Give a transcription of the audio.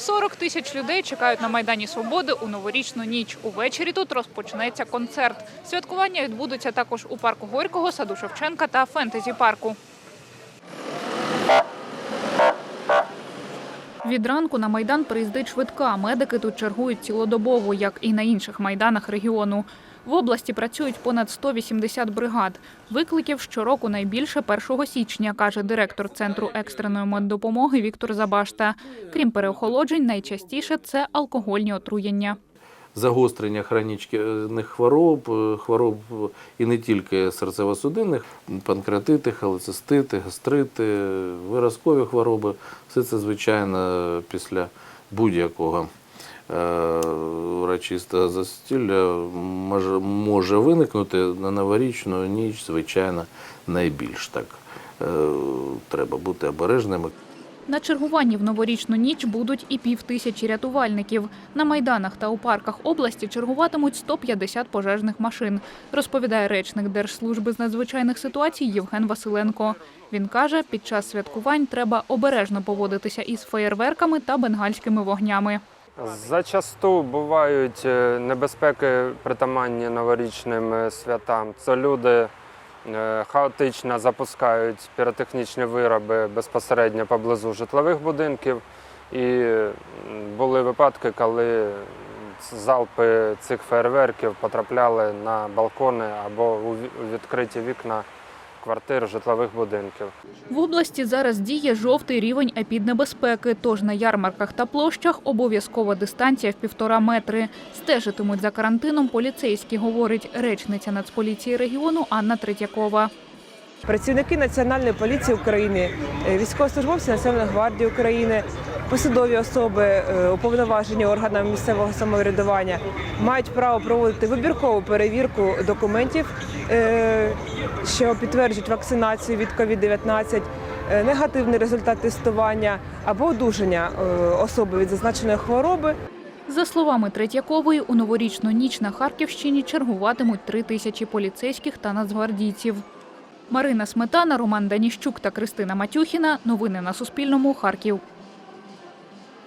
40 тисяч людей чекають на Майдані Свободи у новорічну ніч. Увечері тут розпочнеться концерт. Святкування відбудуться також у парку Горького, саду Шевченка та фентезі парку. Від ранку на майдан приїздить швидка. Медики тут чергують цілодобово, як і на інших майданах регіону. В області працюють понад 180 бригад. Викликів щороку найбільше 1 січня, каже директор центру екстреної меддопомоги Віктор Забашта. Крім переохолоджень, найчастіше це алкогольні отруєння. загострення хронічних хвороб, е, хвороб і не тільки серцево-судинних, панкреатити, холецистити, гастрити, виразкові хвороби. Все це, звичайно, після будь-якого урочистого застілля може, може виникнути на новорічну ніч, звичайно, найбільш так. Е, Треба бути обережними. На чергуванні в новорічну ніч будуть і півтисячі рятувальників. На майданах та у парках області чергуватимуть 150 пожежних машин, розповідає речник Держслужби з надзвичайних ситуацій Євген Василенко. Він каже, під час святкувань треба обережно поводитися із феєрверками та бенгальськими вогнями. Зачасту бувають е, небезпеки притаманні новорічним е, святам. Це люди е, хаотично запускають піротехнічні вироби безпосередньо поблизу житлових будинків. І були випадки, коли залпи цих фейерверків потрапляли на балкони або у відкриті вікна квартир житлових будинків. В області зараз діє жовтий рівень епіднебезпеки, тож на ярмарках та площах обов'язкова дистанція в півтора метри. Стежитимуть за карантином поліцейські, говорить речниця Нацполіції регіону Анна Третьякова. Працівники Національної поліції України, е, військовослужбовці Національної гвардії України, посадові особи, е, уповноважені органами місцевого самоврядування мають право проводити вибіркову перевірку документів, е, що підтверджують вакцинацію від COVID-19, е, негативний результат тестування або одужання особи від зазначеної хвороби. За словами Третьякової, у новорічну ніч на Харківщині чергуватимуть три тисячі поліцейських та нацгвардійців. Марина Сметана, Роман Даніщук та Кристина Матюхіна. Новини на Суспільному. Харків.